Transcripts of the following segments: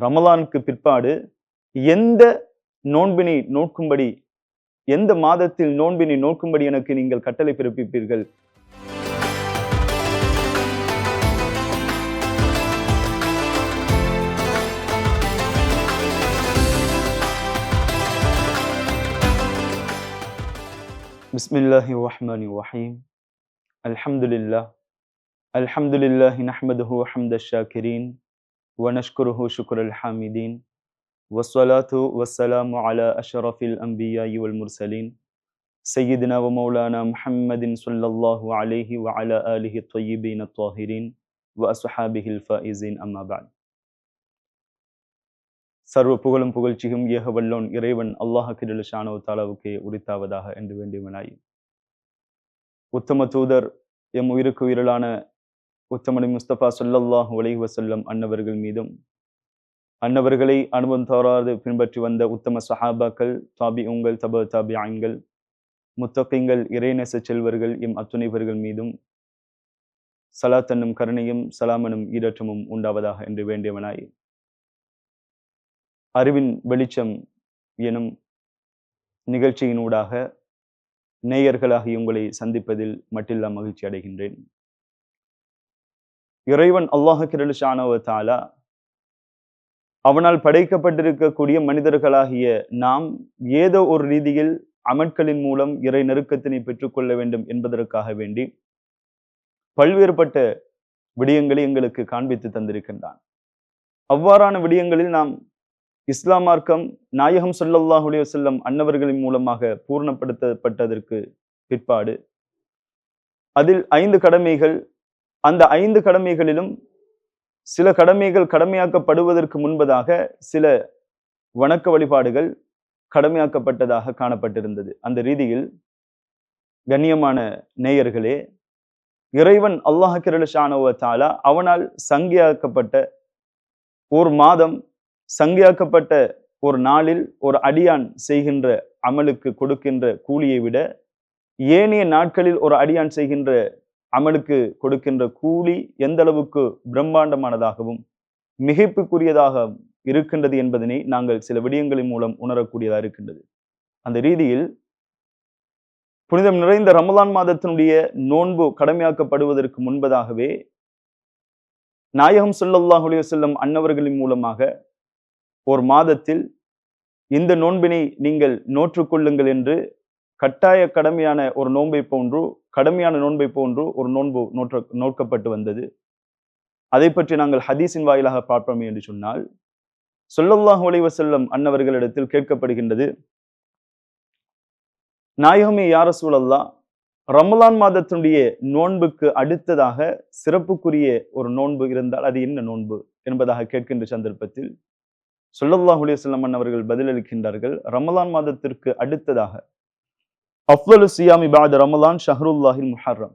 ரமலானுக்கு பிற்பாடு எந்த நோன்பினை நோக்கும்படி எந்த மாதத்தில் நோன்பினை நோக்கும்படி எனக்கு நீங்கள் கட்டளை பிறப்பிப்பீர்கள் بسم الله الرحمن الرحيم الحمد لله الحمد لله نحمده حمد الشاكرين ونشكره شكر الحامدين والصلاة والسلام على أشرف الأنبياء والمرسلين سيدنا ومولانا محمد صلى الله عليه وعلى آله الطيبين الطاهرين وأصحابه الفائزين أما بعد சர்வ புகழும் புகழ்ச்சியும் ஏக வல்லோன் இறைவன் அல்லாஹ் கிருஷானோ தாலாவுக்கே உரித்தாவதாக என்று வேண்டியவனாய் உத்தம தூதர் எம் உயிருக்கு உயிரலான உத்தமணி முஸ்தபா சொல்லல்லாஹ் அலைஹி வஸல்லம் அன்னவர்கள் மீதும் அன்னவர்களை அனுபவம் தோறாது பின்பற்றி வந்த உத்தம சஹாபாக்கள் தாபி உங்கள் தப தாபி ஆண்கள் முத்தகைங்கள் இறைநேச செல்வர்கள் எம் அத்துணைவர்கள் மீதும் சலாத்தன்னும் கருணையும் சலாமனும் ஈரற்றமும் உண்டாவதாக என்று வேண்டியவனாய். அறிவின் வெளிச்சம் எனும் நிகழ்ச்சியினூடாக நேயர்களாகி உங்களை சந்திப்பதில் மட்டில்லா மகிழ்ச்சி அடைகின்றேன். இறைவன் அல்லாஹ் கிரலுஷானவத்தாலா அவனால் படைக்கப்பட்டிருக்கக்கூடிய மனிதர்களாகிய நாம் ஏதோ ஒரு ரீதியில் அமட்களின் மூலம் இறை நெருக்கத்தினை பெற்றுக்கொள்ள வேண்டும் என்பதற்காக வேண்டி பல்வேறுபட்ட விடயங்களை எங்களுக்கு காண்பித்து தந்திருக்கின்றான். அவ்வாறான விடயங்களில் நாம் இஸ்லாம் மார்க்கம் நாயகம் சொல்லல்லாஹ் செல்லம் அன்னவர்களின் மூலமாக பூர்ணப்படுத்தப்பட்டதற்கு பிற்பாடு அதில் ஐந்து கடமைகள் அந்த ஐந்து கடமைகளிலும் சில கடமைகள் கடமையாக்கப்படுவதற்கு முன்பதாக சில வணக்க வழிபாடுகள் கடமையாக்கப்பட்டதாக காணப்பட்டிருந்தது. அந்த ரீதியில் கண்ணியமான நேயர்களே இறைவன் அல்லாஹ் கிரலஷானவ தாலா அவனால் சங்கியாக்கப்பட்ட ஒரு மாதம் சங்கியாக்கப்பட்ட ஒரு நாளில் ஒரு அடியான் செய்கின்ற அமலுக்கு கொடுக்கின்ற கூலியை விட ஏனைய நாட்களில் ஒரு அடியான் செய்கின்ற அமலுக்கு கொடுக்கின்ற கூலி எந்த அளவுக்கு பிரம்மாண்டமானதாகவும் மிகைப்புக்குரியதாக இருக்கின்றது என்பதனை நாங்கள் சில விடயங்களின் மூலம் உணரக்கூடியதாக இருக்கின்றது. அந்த ரீதியில் புனிதம் நிறைந்த ரமலான் மாதத்தினுடைய நோன்பு கடமையாக்கப்படுவதற்கு முன்பதாகவே நாயகம் சொல்லல்லாஹ் செல்லும் அன்னவர்களின் மூலமாக ஒரு மாதத்தில் இந்த நோன்பினை நீங்கள் நோற்றுக்கொள்ளுங்கள் என்று கட்டாய கடமையான ஒரு நோன்பை போன்று கடுமையான நோன்பை போன்று ஒரு நோன்பு நோற்ற நோக்கப்பட்டு வந்தது. அதை பற்றி நாங்கள் ஹதீஸின் வாயிலாக பார்ப்போம் என்று சொன்னால் சொல்லல்லாஹ் செல்லம் அன்னவர்களிடத்தில் கேட்கப்படுகின்றது நாயகமே யார சூழல்லா ரமலான் மாதத்தினுடைய நோன்புக்கு அடுத்ததாக சிறப்புக்குரிய ஒரு நோன்பு இருந்தால் அது என்ன நோன்பு? என்பதாக கேட்கின்ற சந்தர்ப்பத்தில் சொல்லல்லாஹ் அலிஸ்லாம் அன்னவர்கள் பதிலளிக்கின்றார்கள் ரமலான் மாதத்திற்கு அடுத்ததாக அஃவலு சியாமி பாத் ரமலான் ஷஹருல்லாஹில் முஹர்ரம்.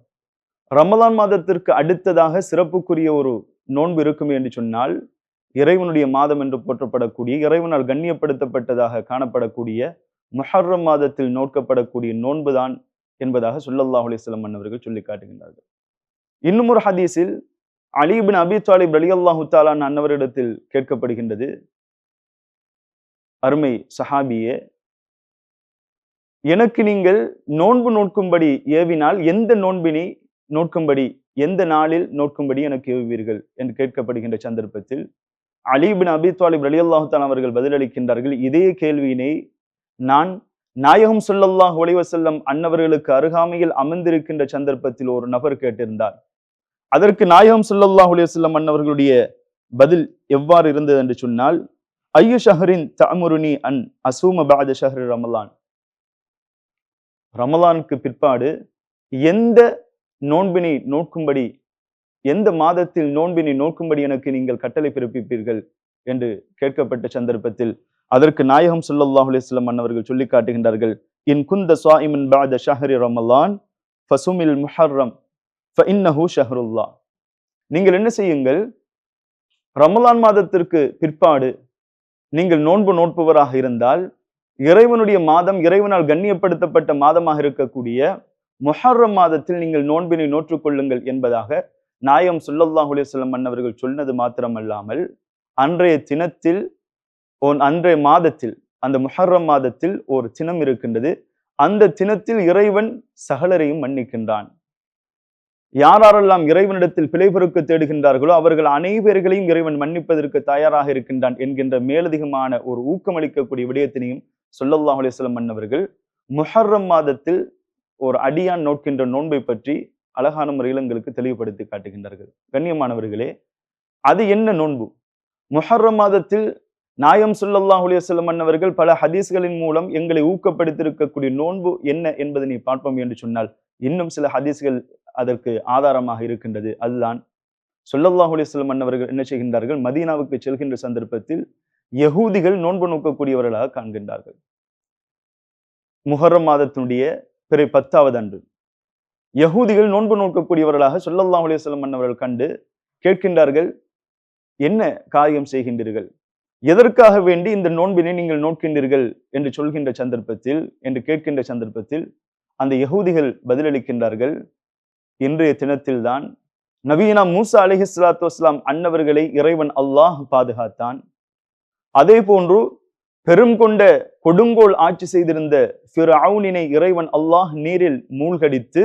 ரமலான் மாதத்திற்கு அடுத்ததாக சிறப்புக்குரிய ஒரு நோன்பு இருக்கும் என்று சொன்னால் இறைவனுடைய மாதம் என்று போற்றப்படக்கூடிய இறைவனால் கண்ணியப்படுத்தப்பட்டதாக காணப்படக்கூடிய முஹர்ரம் மாதத்தில் நோக்கப்படக்கூடிய நோன்புதான் என்பதாக சுல்லல்லாஹ் அலிஸ்லம் அவர்கள் சொல்லி காட்டுகின்றார்கள். இன்னும் ஒரு ஹதீஸில் அலிபின் அபி தாலிப் அலி அல்லாஹு தாலான் அன்னவரிடத்தில் கேட்கப்படுகின்றது. அருமை சஹாபியே எனக்கு நீங்கள் நோன்பு நோட்கும்படி ஏவினால் எந்த நோன்பினை நோட்கும்படி எந்த நாளில் நோட்கும்படி எனக்கு ஏவுவீர்கள் என்று கேட்கப்படுகின்ற சந்தர்ப்பத்தில் அலிபின் அபி தாலிப் அலி அல்லாஹான் அவர்கள் பதிலளிக்கின்றார்கள் இதே கேள்வியினை நான் நாயகம் சொல்லல்லாஹ் ஒளிவசல்லம் அன்னவர்களுக்கு அருகாமையில் அமர்ந்திருக்கின்ற சந்தர்ப்பத்தில் ஒரு நபர் கேட்டிருந்தார். அதற்கு நாயகம் சொல்லல்லாஹ் ஒளிவசல்லம் அன்னவர்களுடைய பதில் எவ்வாறு இருந்தது என்று சொன்னால் ஐயு ஷஹரின் தமுருனி அன் அசூம பாத ஷஹர் ரமலான். ரமலானுக்கு பிற்பாடு எந்த நோன்பினை நோக்கும்படி எந்த மாதத்தில் நோன்பினை நோக்கும்படி எனக்கு நீங்கள் கட்டளை பிறப்பிப்பீர்கள் என்று கேட்கப்பட்ட சந்தர்ப்பத்தில் அதற்கு நாயகம் சுல்லாஹ் அலிஸ்லாம் அன்னவர்கள் சொல்லி காட்டுகின்றார்கள் இன் குந்த சுவாயிமின் பாத ஷஹரி ரமலான் ஃபசுமில் முஹர்ரம் ஃபஇன்னஹு ஷஹருல்லா நீங்கள் என்ன செய்யுங்கள் ரமலான் மாதத்திற்கு பிற்பாடு நீங்கள் நோன்பு நோட்பவராக இருந்தால் இறைவனுடைய மாதம் இறைவனால் கண்ணியப்படுத்தப்பட்ட மாதமாக இருக்கக்கூடிய முஹர்ரம் மாதத்தில் நீங்கள் நோன்பினை நோற்றுக்கொள்ளுங்கள் என்பதாக நாயம் சுல்லல்லாஹ் அலிஸ்லம் மன்னவர்கள் சொன்னது மாத்திரமல்லாமல் அன்றைய தினத்தில் அன்றைய மாதத்தில் அந்த முஹர்ரம் மாதத்தில் ஒரு தினம் இருக்கின்றது. அந்த தினத்தில் இறைவன் சகலரையும் மன்னிக்கின்றான். யாரெல்லாம் இறைவனிடத்தில் பிழை பொறுக்க தேடுகின்றார்களோ அவர்கள் அனைவர்களையும் இறைவன் மன்னிப்பதற்கு தயாராக இருக்கின்றான் என்கின்ற மேலதிகமான ஒரு ஊக்கமளிக்கக்கூடிய விடயத்தினையும் சொல்லல்லாஹ் அலிஸ்லம் மன்னவர்கள் முஹர்ரம் மாதத்தில் ஒரு அடியான் நோக்கின்ற நோன்பை பற்றி அழகான முறையில் எங்களுக்கு தெளிவுபடுத்தி காட்டுகின்றார்கள். கண்ணியமானவர்களே அது என்ன நோன்பு? முஹர்ரம் மாதத்தில் நாயம் சுல்லல்லாஹ் அலிவசல்லம் மன்னவர்கள் பல ஹதீஸ்களின் மூலம் எங்களை ஊக்கப்படுத்தியிருக்கக்கூடிய நோன்பு என்ன என்பதனை பார்ப்போம் என்று சொன்னால் இன்னும் சில ஹதீஸ்கள் அதற்கு ஆதாரமாக இருக்கின்றது. அதுதான் சொல்லல்லாஹ் அலிஸ்லம் மன்னவர்கள் என்ன செய்கின்றார்கள்? மதீனாவுக்கு செல்கின்ற சந்தர்ப்பத்தில் யகூதிகள் நோன்பு நோக்கக்கூடியவர்களாக காண்கின்றார்கள். முஹர்ரம் மாதத்தினுடைய பிற பத்தாவது அன்று. யகூதிகள் நோன்பு நோக்கக்கூடியவர்களாக சொல்லல்லாம் அலிஸ்லம் மன்னவர்கள் கண்டு கேட்கின்றார்கள் என்ன காரியம் செய்கின்றீர்கள்? எதற்காக வேண்டி இந்த நோன்பினை நீங்கள் நோக்கின்றீர்கள்? என்று சொல்கின்ற சந்தர்ப்பத்தில் என்று கேட்கின்ற சந்தர்ப்பத்தில் அந்த யகூதிகள் பதிலளிக்கின்றார்கள் இன்றைய தினத்தில்தான் நவீனா மூசா அலிஹிஸ்லாத்து வஸ்லாம் அன்னவர்களை இறைவன் அல்லாஹ் பாதுகாத்தான். அதே போன்று பெரும் கொண்ட கொடுங்கோல் ஆட்சி செய்திருந்த ஃபிரவுனினை இறைவன் அல்லாஹ் நீரில் மூழ்கடித்து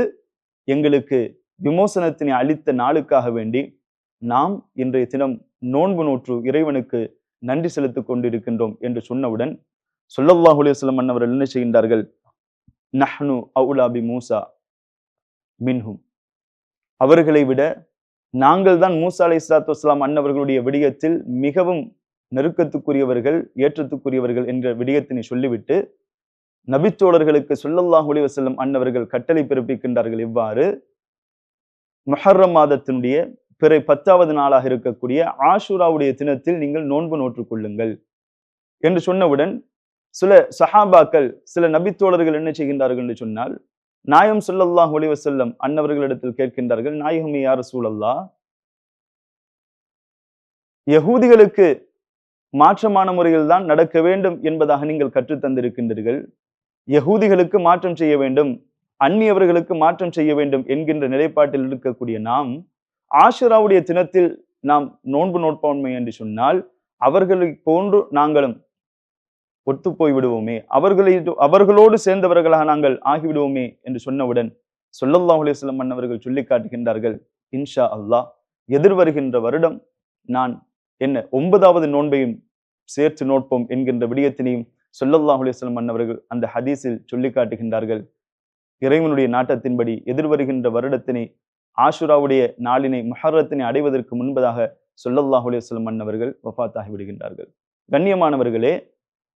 எங்களுக்கு விமோசனத்தினை அளித்த நாளுக்காக வேண்டி நாம் இன்றைய தினம் நோன்பு நோற்று இறைவனுக்கு நன்றி செலுத்திக் கொண்டிருக்கின்றோம் என்று சொன்னவுடன் சொல்லல்லாஹ் அலுவலம் அன்னவர்கள் என்ன செய்கின்றார்கள்? நஹ்னு அவுலாபி மூசா மின்ஹும். அவர்களை விட நாங்கள் தான் மூசா அலை இஸ்லாத்து வஸ்லாம் அன்னவர்களுடைய விடயத்தில் மிகவும் நெருக்கத்துக்குரியவர்கள் ஏற்றத்துக்குரியவர்கள் என்ற விடயத்தினை சொல்லிவிட்டு நபித்தோழர்களுக்கு சொல்லல்லாஹ் ஒளி வசல்லம் அன்னவர்கள் கட்டளை பிறப்பிக்கின்றார்கள் இவ்வாறு. மொஹர்ரம் மாதத்தினுடைய பிறை பத்தாவது நாளாக இருக்கக்கூடிய ஆஷூராவுடைய தினத்தில் நீங்கள் நோன்பு நோற்றுக் கொள்ளுங்கள் என்று சொன்னவுடன் சில சஹாபாக்கள் சில நபித்தோழர்கள் என்ன செய்கின்றார்கள் என்று சொன்னால் நாயம் சொல்லல்லாஹ் ஒளி வசல்லம் அன்னவர்களிடத்தில் கேட்கின்றார்கள் நாயகமே யார் சூழல்லா யகூதிகளுக்கு மாற்றமான முறையில் தான் நடக்க வேண்டும் என்பதாக நீங்கள் கற்றுத்தந்திருக்கின்றீர்கள். யகூதிகளுக்கு மாற்றம் செய்ய வேண்டும் அந்நியவர்களுக்கு மாற்றம் செய்ய வேண்டும் என்கின்ற நிலைப்பாட்டில் இருக்கக்கூடிய நாம் ஆஷராவுடைய தினத்தில் நாம் நோன்பு நோட்பான்மை என்று சொன்னால் அவர்களை போன்று நாங்களும் ஒத்து போய் விடுவோமே அவர்களை அவர்களோடு சேர்ந்தவர்களாக நாங்கள் ஆகிவிடுவோமே என்று சொன்னவுடன் சொல்லல்லாஹ் அலிஸ்லம் மன்னவர்கள் சொல்லி காட்டுகின்றார்கள் இன்ஷா அல்லாஹ் எதிர்வருகின்ற வருடம் நான் என்ன? ஒன்பதாவது நோன்பையும் சேர்த்து நோட்போம் என்கின்ற விடயத்தினையும் சொல்லல்லாஹ் அலிஸ்லம் மன்னவர்கள் அந்த ஹதீஸில் சொல்லி காட்டுகின்றார்கள் இறைவனுடைய நாட்டத்தின்படி எதிர்வருகின்ற வருடத்தினை ஆஷுராவுடைய நாளினை மஹரத்தினை அடைவதற்கு முன்பதாக சொல்லல்லாஹ் அலிஸ்லம் மன்னவர்கள் வஃத்தாகி விடுகின்றார்கள். கண்ணியமானவர்களே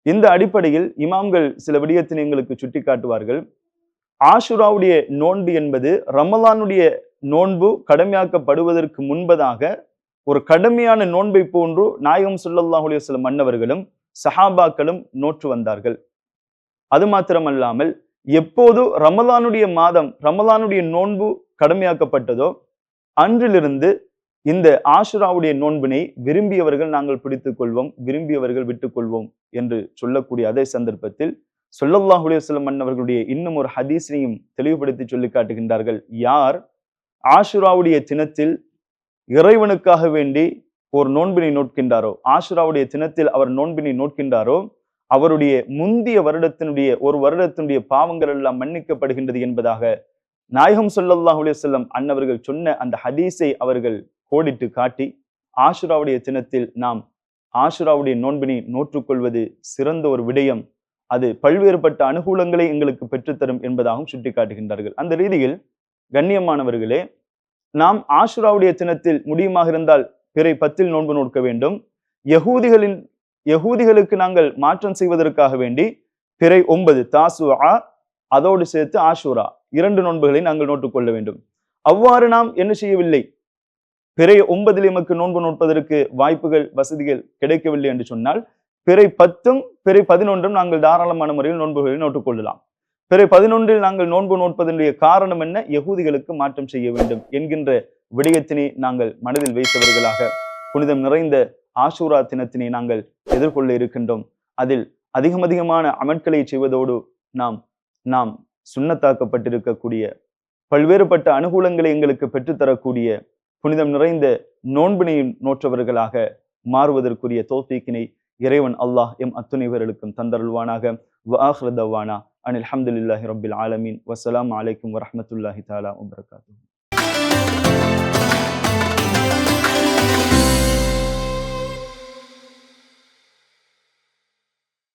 இந்த அடிப்படையில் இமாம்கள் சில விடயத்தினை எங்களுக்கு சுட்டி காட்டுவார்கள் ஆஷுராவுடைய நோன்பு என்பது ரமலானுடைய நோன்பு கடமையாக்கப்படுவதற்கு முன்பதாக ஒரு கடுமையான நோன்பை போன்று நாயகம் சுல்லல்லாஹுலே சில மன்னவர்களும் சஹாபாக்களும் நோற்று வந்தார்கள். அது மாத்திரமல்லாமல் எப்போது ரமலானுடைய மாதம் ரமலானுடைய நோன்பு கடமையாக்கப்பட்டதோ அன்றிலிருந்து இந்த ஆஷுராவுடைய நோன்பினை விரும்பியவர்கள் நாங்கள் பிடித்துக் கொள்வோம் விரும்பியவர்கள் விட்டுக்கொள்வோம் என்று சொல்லக்கூடிய அதே சந்தர்ப்பத்தில் சொல்லல்லாஹுலே அலிவசல்லம் மன்னவர்களுடைய இன்னும் ஒரு ஹதீஸையும் தெளிவுபடுத்தி சொல்லி காட்டுகின்றார்கள். யார்? ஆஷுராவுடைய தினத்தில் இறைவனுக்காக வேண்டி ஒரு நோன்பினை நோட்கின்றாரோ ஆசுராவுடைய தினத்தில் அவர் நோன்பினை நோட்கின்றாரோ அவருடைய முந்திய வருடத்தினுடைய ஒரு வருடத்தினுடைய பாவங்கள் எல்லாம் மன்னிக்கப்படுகின்றது என்பதாக நாயகம் சொல்லல்லாஹ் செல்லம் அன்னவர்கள் சொன்ன அந்த ஹதீஸை அவர்கள் கோடிட்டு காட்டி ஆஷுராவுடைய தினத்தில் நாம் ஆஷுராவுடைய நோன்பினை நோற்றுக்கொள்வது சிறந்த ஒரு விடயம். அது பல்வேறுபட்ட அனுகூலங்களை எங்களுக்கு பெற்றுத்தரும் என்பதாகவும் சுட்டிக்காட்டுகின்றார்கள். அந்த ரீதியில் கண்ணியமானவர்களே நாம் ஆஷுராவுடைய தினத்தில் முடியுமாக இருந்தால் பிறை பத்தில் நோன்பு நோக்க வேண்டும். யகூதிகளின் யகூதிகளுக்கு நாங்கள் மாற்றம் செய்வதற்காக வேண்டி பிறை ஒன்பது தாசுவா அதோடு சேர்த்து ஆஷுரா இரண்டு நோன்புகளை நாங்கள் நோட்டுக்கொள்ள வேண்டும். அவ்வாறு நாம் என்ன செய்யவில்லை? பிறை ஒன்பதில் எமக்கு நோன்பு நோட்பதற்கு வாய்ப்புகள் வசதிகள் கிடைக்கவில்லை என்று சொன்னால் பிறை பத்தும் பிறை பதினொன்றும் நாங்கள் தாராளமான முறையில் நோன்புகளை நோட்டுக்கொள்ளலாம் பிறகு பதினொன்றில் நாங்கள் நோன்பு நோட்பதனுடைய காரணம் என்ன? யகூதிகளுக்கு மாற்றம் செய்ய வேண்டும் என்கின்ற விடயத்தினை நாங்கள் மனதில் வைத்தவர்களாக புனிதம் நிறைந்த ஆசூரா தினத்தினை நாங்கள் எதிர்கொள்ள இருக்கின்றோம். அதில் அதிகம் அதிகமான அமட்களை செய்வதோடு நாம் நாம் சுண்ணத்தாக்கப்பட்டிருக்கக்கூடிய பல்வேறுபட்ட அனுகூலங்களை எங்களுக்கு பெற்றுத்தரக்கூடிய புனிதம் நிறைந்த நோன்பினை நோற்றவர்களாக மாறுவதற்குரிய தோஃபீக்கினை இறைவன் அல்லாஹ் எம் அத்துணைவர்களுக்கும் தந்தருள்வானாக. وآخر دوانا أن الحمد لله رب العالمين والسلام عليكم ورحمة الله تعالى وبركاته.